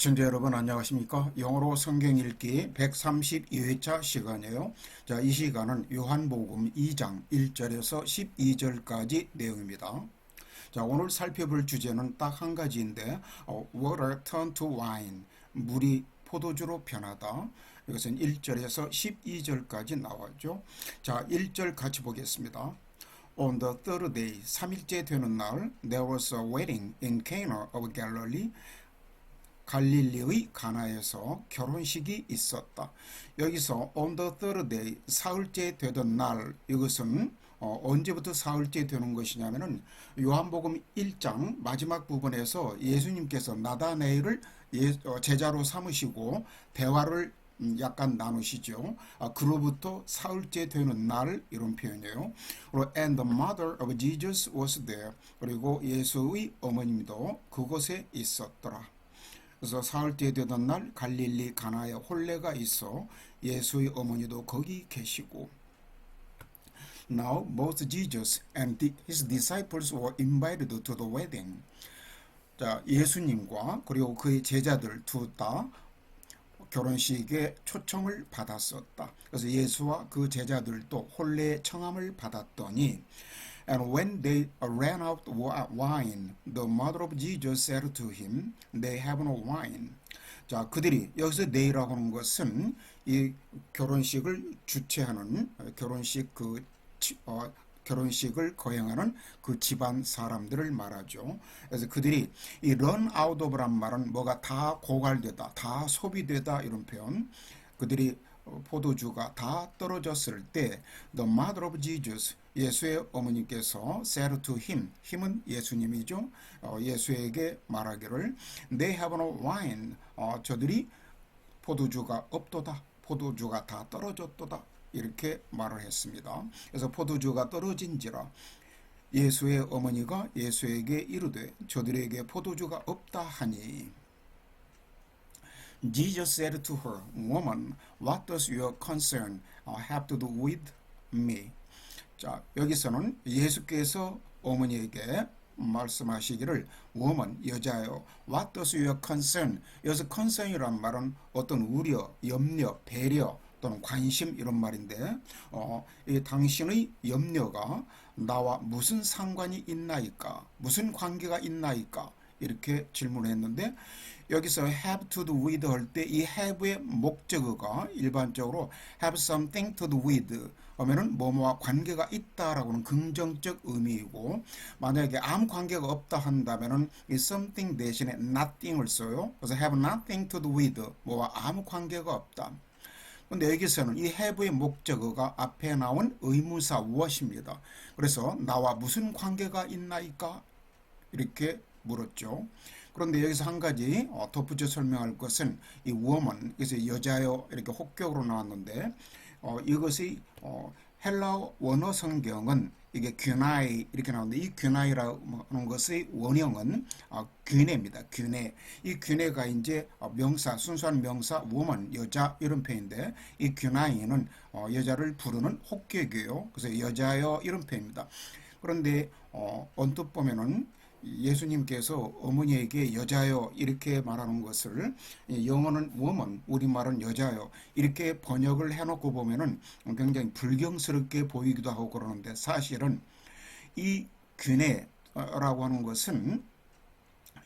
시청자 여러분 안녕하십니까? 영어로 성경 읽기 132회차 시간이에요. 자, 이 시간은 요한복음 2장 1절에서 12절까지 내용입니다. 자, 오늘 살펴볼 주제는 딱 한 가지인데 어, water turn to wine. 물이 포도주로 변하다. 이것은 1절에서 12절까지 나와죠. 자, 1절 같이 보겠습니다. On the third day, 3일째 되는 날, there was a wedding in Cana of Galilee. 갈릴리의 가나에서 결혼식이 있었다. 여기서 on the third day, 사흘째 되던 날, 이것은 어, 언제부터 사흘째 되는 것이냐면은 요한복음 1장 마지막 부분에서 예수님께서 나다네일을 예, 어, 제자로 삼으시고 대화를 음, 약간 나누시죠. 아, 그로부터 사흘째 되는 날 이런 표현이에요. 그리고 and the mother of Jesus was there. 그리고 예수의 어머님도 그곳에 있었더라. 그래서 사흘째 되던 날 갈릴리 가나에 혼례가 있어 예수의 어머니도 거기 계시고 Now both Jesus and his disciples were invited to the wedding. 자, 예수님과 그리고 그의 제자들 둘다 결혼식에 초청을 받았었다. 그래서 예수와 그 제자들도 혼례 청함을 받았더니 And when they ran out wa- wine, the mother of Jesus said to him, They have no wine. 자, 그들이 여기서 they라고 하는 것은 이 결혼식을 주최하는 어, 결혼식 그 치- 어, 결혼식을 거행하는 그 집안 사람들을 말하죠. 그래서 그들이 이 run out of란 말은 뭐가 다 고갈되다, 다 소비되다 이런 표현. 그들이 어, 포도주가 다 떨어졌을 때 the mother of Jesus 예수의 어머니께서 said 힘은 예수님이죠. 어, 예수에게 말하기를 they have no wine. 어, 저들이 포도주가 없도다. 포도주가 다 떨어졌도다. 이렇게 말을 했습니다. 그래서 포도주가 떨어진지라 예수의 어머니가 예수에게 이르되 저들에게 포도주가 없다 하니 Jesus said to her, Woman, what does your concern uh, have to do with me? 자, 여기서는 예수께서 어머니에게 말씀하시기를 woman, 여자요. What does your concern? 여기서 concern이란 말은 어떤 우려, 염려, 배려 또는 관심 이런 말인데 어, 이 당신의 염려가 나와 무슨 상관이 있나이까? 무슨 관계가 있나이까? 이렇게 질문했는데 여기서 have to do with 할 때 이 have의 목적어가 일반적으로 have something to do with 하면은 뭐뭐와 관계가 있다라고는 긍정적 의미이고 만약에 아무 관계가 없다 한다면은 이 something 대신에 nothing을 써요. 그래서 have nothing to do with 뭐와 아무 관계가 없다. 근데 여기서는 이 have의 목적어가 앞에 나온 의무사 what입니다. 그래서 나와 무슨 관계가 있나이까? 이렇게 물었죠. 그런데 여기서 한 가지 어, 덧붙여 설명할 것은 이 woman, 그래서 여자요 이렇게 혹격으로 나왔는데 어, 이것이 어, 헬라어 원어 성경은 이게 균나이 이렇게 나오는데 이 균나이라고 하는 것의 원형은 어, 균해입니다. 균해. 이 균해가 이제 어, 명사 순수한 명사 woman 여자 이런 표현인데 이 균나이는 어, 여자를 부르는 혹격이에요. 그래서 여자여 이런 표현입니다. 그런데 어, 언뜻 보면은 예수님께서 어머니에게 여자요 이렇게 말하는 것을 영어는 woman, 우리말은 여자요 이렇게 번역을 해놓고 보면은 굉장히 불경스럽게 보이기도 하고 그러는데 사실은 이 균해라고 하는 것은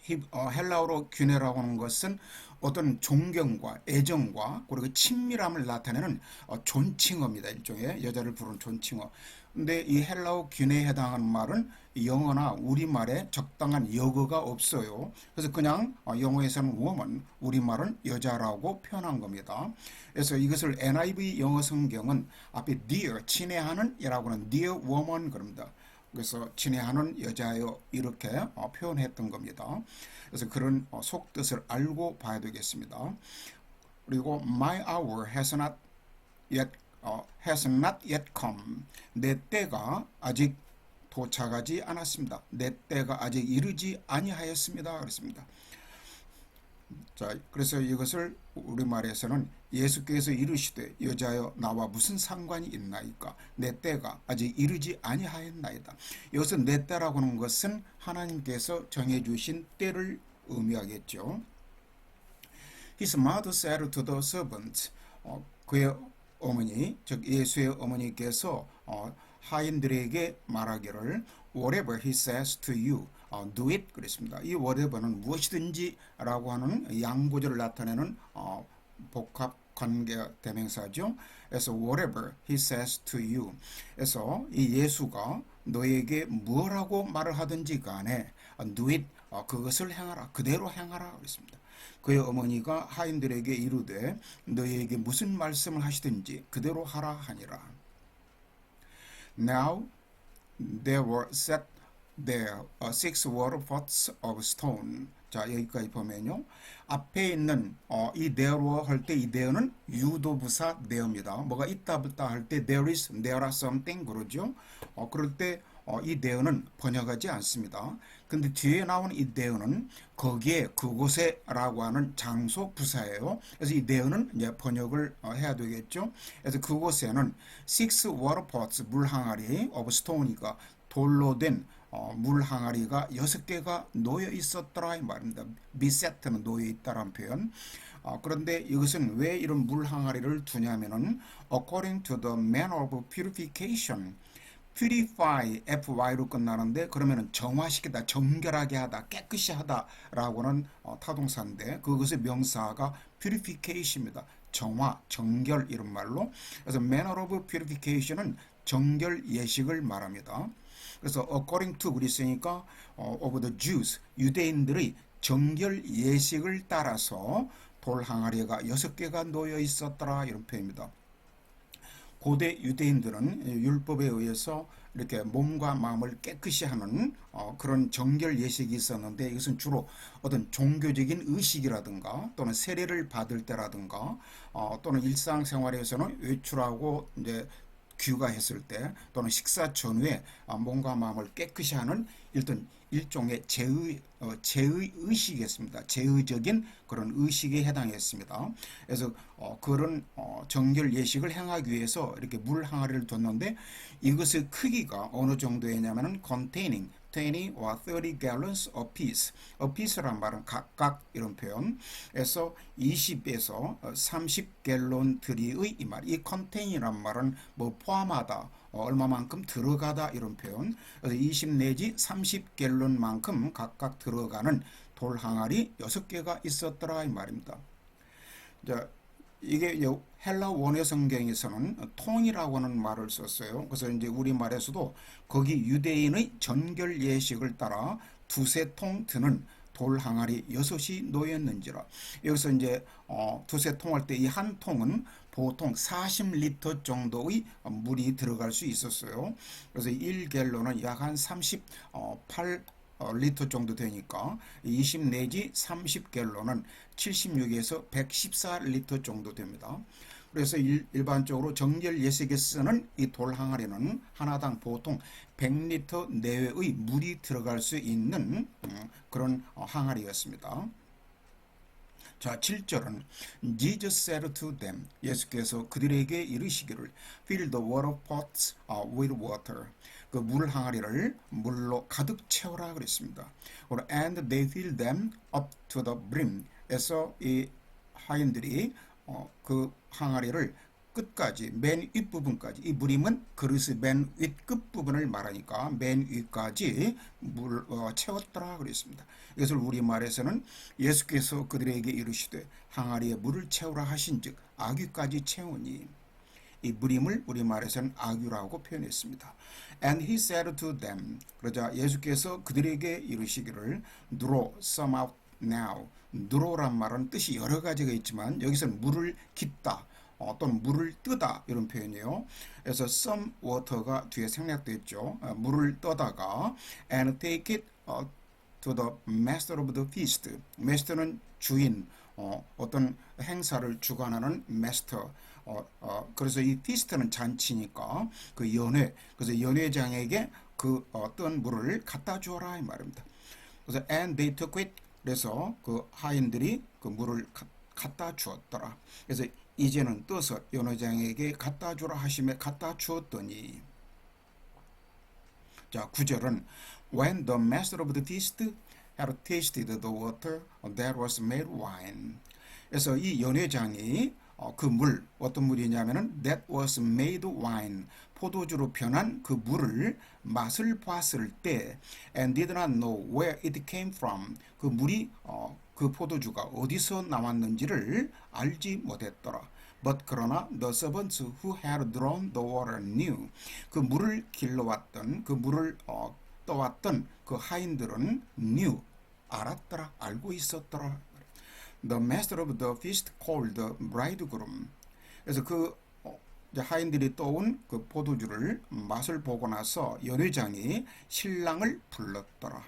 히- 어, 헬라어로 균해라고 하는 것은 어떤 존경과 애정과 그리고 친밀함을 나타내는 어, 존칭어입니다. 일종의 여자를 부르는 존칭어. 근데 이 헬라어 균해에 해당하는 말은 영어나 우리말에 적당한 역어가 없어요. 그래서 그냥 어, 영어에서는 woman, 우리말은 여자라고 표현한 겁니다. 그래서 이것을 NIV 영어 성경은 앞에 dear, 친애하는 이라고 하는 dear woman 그럽니다. 그래서 친애하는 여자여 이렇게 어, 표현했던 겁니다. 그래서 그런 어, 속뜻을 알고 봐야 되겠습니다. 그리고 my hour has not yet 어, has not yet come. 내 때가 아직 도착하지 않았습니다. 내 때가 아직 이르지 아니하였습니다. 그랬습니다. 자, 그래서 이것을 우리말에서는 예수께서 이르시되 여자여 나와 무슨 상관이 있나이까 내 때가 아직 이르지 아니하였나이다. 여기서 내 때라고 하는 것은 하나님께서 정해 주신 때를 의미하겠죠. His mother said to the servants. 어, 그의 어머니, 즉 예수의 어머니께서 어, 하인들에게 말하기를 whatever he says to you, 어, do it 그랬습니다. 이 whatever는 무엇이든지라고 하는 양보절을 나타내는 어, 복합 관계 대명사죠. 그래서 whatever he says to you. 그래서 이 예수가 너에게 뭐라고 말을 하든지 간에 do it 어, 그것을 행하라. 그대로 행하라 그랬습니다. 그의 어머니가 하인들에게 이르되 너희에게 무슨 말씀을 하시든지 그대로 하라 하니라. Now there were set there uh, six water pots of stone. 자 여기까지 보면요. 앞에 있는 어, 이 there로 할때 이 there는 유도부사 there입니다. 뭐가 있다 없다 할 때 there is, there are something 그러죠. 어, 그럴 때 어, 이 there는 번역하지 않습니다. 근데 뒤에 나온 이 there는 거기에 그곳에라고 하는 장소 부사예요. 그래서 이 there는 이제 번역을 어, 해야 되겠죠. 그래서 그곳에는 six water pots 물 항아리 of stone이가 돌로 된 어, 물 항아리가 여섯 개가 놓여 있었더라 이 말입니다. 비세트는 놓여 있다라는 표현. 어, 그런데 이것은 왜 이런 물 항아리를 두냐면은 according to the manner of purification. Purify fy로 끝나는데 그러면은 정화시키다, 정결하게 하다, 깨끗이 하다라고는 어, 타동사인데 그것의 명사가 purification입니다. 정화, 정결 이런 말로. 그래서 manner of purification은 정결 예식을 말합니다. 그래서 according to 그랬으니까 어, of the Jews 유대인들의 정결 예식을 따라서 돌 항아리가 여섯 개가 놓여 있었더라 이런 표현입니다. 고대 유대인들은 율법에 의해서 이렇게 몸과 마음을 깨끗이 하는 어, 그런 정결 예식이 있었는데 이것은 주로 어떤 종교적인 의식이라든가 또는 세례를 받을 때라든가 어, 또는 일상생활에서는 외출하고 이제 귀가했을 때 또는 식사 전후에 아, 몸과 마음을 깨끗이 하는 일단 일종의 제의 어, 제의 의식이었습니다. 제의적인 그런 의식에 해당했습니다. 그래서 어, 그런 어, 정결 예식을 행하기 위해서 이렇게 물 항아리를 뒀는데 이것의 크기가 어느 정도였냐면은 containing 20와 30 gallons apiece. apiece란 말은 각각 이런 표현에서 20에서 30 갤론들이의 이 말. 이 contain이란 말은 뭐 포함하다. 어, 얼마만큼 들어가다 이런 표현. 그래서 20 내지 30 갤론만큼 각각 들어가는 돌 항아리 6개가 있었더라 이 말입니다. 자, 이게 헬라 원의 성경에서는 통이라고 하는 말을 썼어요. 그래서 이제 우리 말에서도 거기 유대인의 전결 예식을 따라 두세 통 드는 돌 항아리 여섯이 놓였는지라. 여기서 이제 어, 두세 통할 때 이 한 통은 보통 40리터 정도의 물이 들어갈 수 있었어요. 그래서 1갤론은 약 한 38 어, 리터 정도 되니까 20 내지 30갤론은 76에서 114리터 정도 됩니다. 그래서 일, 반적으로 정결 예식에 쓰는 이 돌 항아리는 하나당 보통 100리터 내외의 물이 들어갈 수 있는 음, 그런 어, 항아리였습니다. 자, 7절은 Jesus said to them 예수께서 그들에게 이르시기를 fill the water pots with water 그 물 항아리를 물로 가득 채우라 그랬습니다. and they filled them up to the brim. 에서 이 하인들이 어, 그 항아리를 끝까지 맨 윗부분까지 이 무림은 그릇의 맨 윗 끝 부분을 말하니까 맨 위까지 물 어, 채웠더라 그랬습니다. 이것을 우리말에서는 예수께서 그들에게 이르시되 항아리에 물을 채우라 하신즉 아귀까지 채우니 이 무림을 우리말에서는 아귀라고 표현했습니다. And he said to them 그러자 예수께서 그들에게 이르시기를 누로 some out now 누로란 말은 뜻이 여러 가지가 있지만 여기서는 물을 깃다 어, 또는 물을 뜨다 이런 표현이에요. 그래서 some water가 뒤에 생략됐죠. 어, 물을 떠다가 and take it 어, to the master of the feast. master는 주인, 어, 어떤 행사를 주관하는 master. 어, 어, 그래서 이 feast는 잔치니까 그 연회, 그래서 연회장에게 그 어떤 물을 갖다 주어라 이 말입니다. 그래서 and they took it. 그래서 그 하인들이 그 물을 가, 갖다 주었더라. 그래서 이제는 떠서 연회장에게 갖다 주라 하심에 갖다 주었더니 자, 구절은 When the master of the feast had tasted the water that was made wine. 그래서 이 연회장이 어, 그 물, 어떤 물이냐면은 that was made wine. 포도주로 변한 그 물을 맛을 봤을 때 and did not know where it came from. 그 물이 어, 그 포도주가 어디서 나왔는지를 알지 못했더라. But 그러나 the servants who had drawn the water knew. 그 물을 길러왔던 그 물을 어, 떠왔던 그 하인들은 knew 알았더라 알고 있었더라. The master of the feast called the bridegroom. 그래서 그 어, 하인들이 떠온 그 포도주를 맛을 보고 나서 연회장이 신랑을 불렀더라.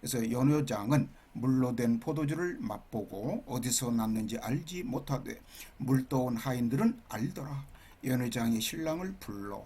그래서 연회장은 물로 된 포도주를 맛보고 어디서 났는지 알지 못하되 물 떠온 하인들은 알더라. 연회장이 신랑을 불러.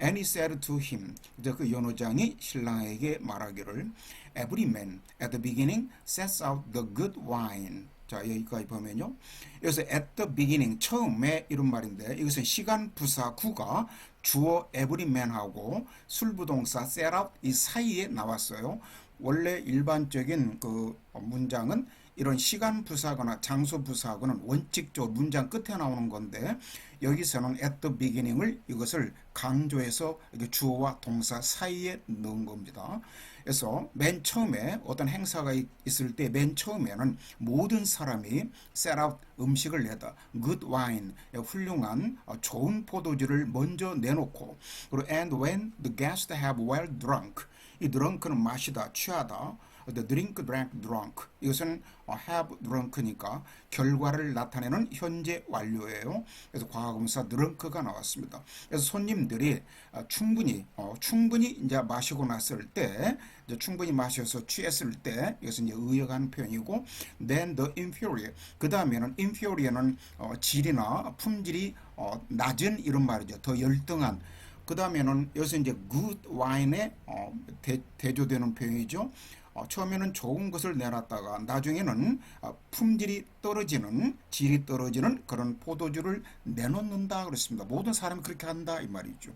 And he said to him, 이제 그 연호장이 신랑에게 말하기를, Every man at the beginning sets out the good wine. 자 여기까지 보면요. 여기서 at the beginning 처음에 이런 말인데 이것은 시간 부사 구가 주어 every man하고 술부동사 set out 이 사이에 나왔어요. 원래 일반적인 그 문장은 이런 시간 부사거나 장소 부사하고는 원칙적으로 문장 끝에 나오는 건데 여기서는 at the beginning을 이것을 강조해서 주어와 동사 사이에 넣은 겁니다. 그래서 맨 처음에 어떤 행사가 있을 때 맨 처음에는 모든 사람이 set out 음식을 내다 good wine 훌륭한 어, 좋은 포도주를 먼저 내놓고 그리고 and when the guests have well drunk 이 drunk는 마시다 취하다 the drink drank drunk 이것은 have drunk니까 결과를 나타내는 현재 완료예요. 그래서 과거분사 drunk가 나왔습니다. 그래서 손님들이 충분히 어, 충분히 이제 마시고 났을 때 이제 충분히 마셔서 취했을 때 이것은 이제 의역한 표현이고 then the inferior 그 다음에는 inferior는 어, 질이나 품질이 어, 낮은 이런 말이죠. 더 열등한 그 다음에는 여기서 이제 good wine에 어, 대, 대조되는 표현이죠. 어, 처음에는 좋은 것을 내놨다가 나중에는 어, 품질이 떨어지는 질이 떨어지는 그런 포도주를 내놓는다 그랬습니다. 모든 사람이 그렇게 한다 이 말이죠.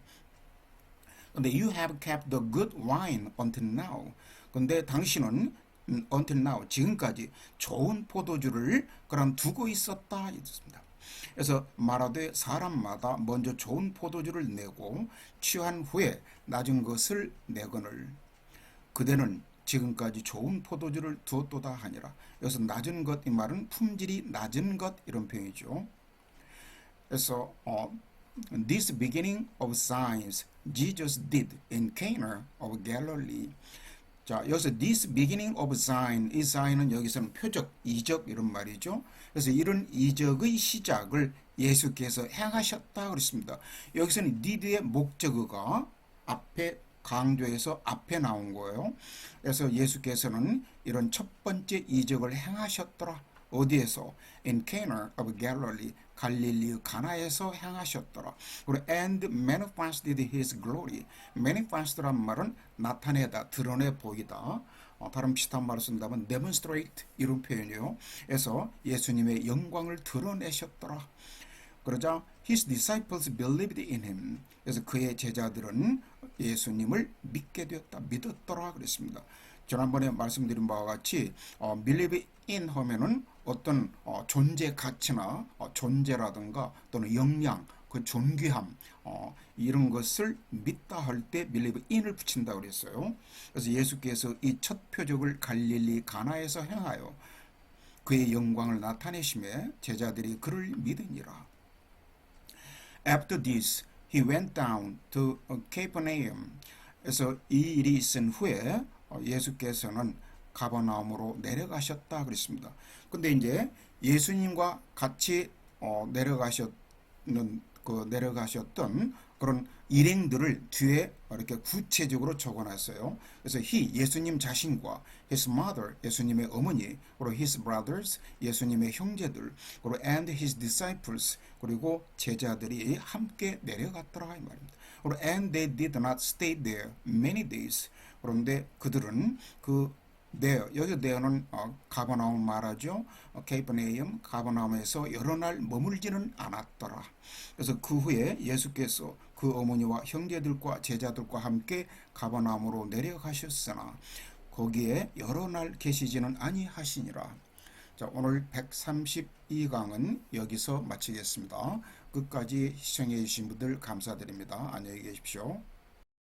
근데 you have kept the good wine until now. 근데 당신은 음, until now 지금까지 좋은 포도주를 그럼 두고 있었다 이랬습니다. 그래서 말하되 사람마다 먼저 좋은 포도주를 내고 취한 후에 낮은 것을 내거늘 그대는 지금까지 좋은 포도주를 두었도다 하니라. 여기서 낮은 것 이 말은 품질이 낮은 것 이런 표현이죠. 그래서 어, this beginning of signs Jesus did in Cana of Galilee. 자, 여기서 this beginning of sign, 이 sign은 여기서는 표적, 이적 이런 말이죠. 그래서 이런 이적의 시작을 예수께서 행하셨다 그랬습니다. 여기서는 did의 목적어가 앞에 강조해서 앞에 나온 거예요. 그래서 예수께서는 이런 첫 번째 이적을 행하셨더라. 어디에서? In Cana of Galilee, 갈릴리 가나에서 행하셨더라. 그리고 and manifested his glory. manifest란 말은 나타내다, 드러내 보이다. 어, 다른 비슷한 말을 쓴다면 demonstrate 이런 표현이에요. 그래서 예수님의 영광을 드러내셨더라. 그러자 his disciples believed in him. 그래서 그의 제자들은 예수님을 믿게 되었다. 믿었더라 그랬습니다. 지난번에 말씀드린 바와 같이 어, believe in 하면은 어떤 어, 존재 가치나 어, 존재라든가 또는 역량, 그 존귀함 어, 이런 것을 믿다 할때 believe in을 붙인다 그랬어요. 그래서 예수께서 이 첫 표적을 갈릴리 가나에서 행하여 그의 영광을 나타내심에 제자들이 그를 믿으니라. After this, he went down to Capernaum. 그래서 이 일이 있은 후에 예수께서는 가버나움으로 내려가셨다 그랬습니다. 근데 이제 예수님과 같이 어, 내려가셨는 그 내려가셨던 그런 일행들을 뒤에 이렇게 구체적으로 적어놨어요. 그래서 he 예수님 자신과 his mother 예수님의 어머니 그리고 his brothers 예수님의 형제들 그리고 and his disciples 그리고 제자들이 함께 내려갔더라 이 말입니다. 그리고 and they did not stay there many days. 그런데 그들은 그 네어 여기 네어는 어, 가버나움 말하죠. 어, 케이퍼네이엄 가버나움에서 여러 날 머물지는 않았더라. 그래서 그 후에 예수께서 그 어머니와 형제들과 제자들과 함께 가버나움으로 내려가셨으나 거기에 여러 날 계시지는 아니하시니라. 자, 오늘 132강은 여기서 마치겠습니다. 끝까지 시청해 주신 분들 감사드립니다. 안녕히 계십시오.